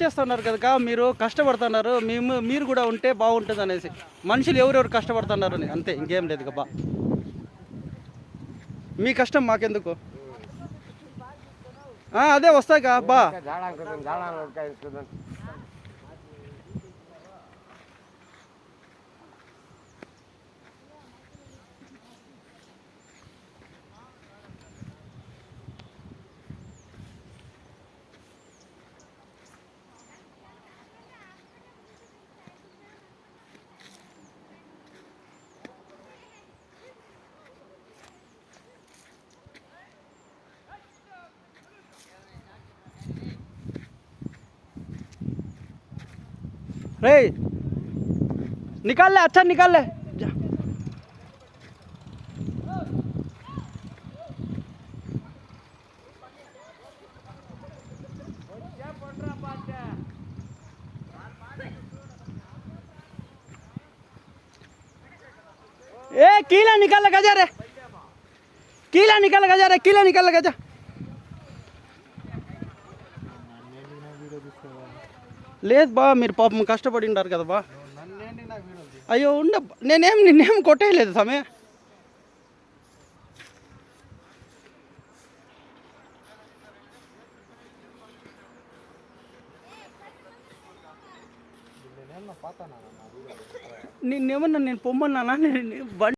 చేస్తున్నారు కదా మీరు కష్టపడుతున్నారు మేము మీరు కూడా ఉంటే బాగుంటుంది అనేసి మనుషులు ఎవరెవరు కష్టపడుతున్నారు అని. అంతే ఇంకేం లేదు గబ్బా. మీ కష్టం మాకెందుకు? అదే వస్తాయి బా. रे, निकाल ले अच्छा निकाल ले। ए, कीला निकाल लगा जा रे। कीला निकाल लगा जा रे, कीला निकाल लगा जा। లేదు బా మీరు పాపం కష్టపడి ఉంటారు కదా బా. అయ్యో ఉండ నేనేం నిన్నేం కొట్టేయలేదు సమయ నిన్నేమన్నా నేను పొమ్మన్నానా? నేను బండి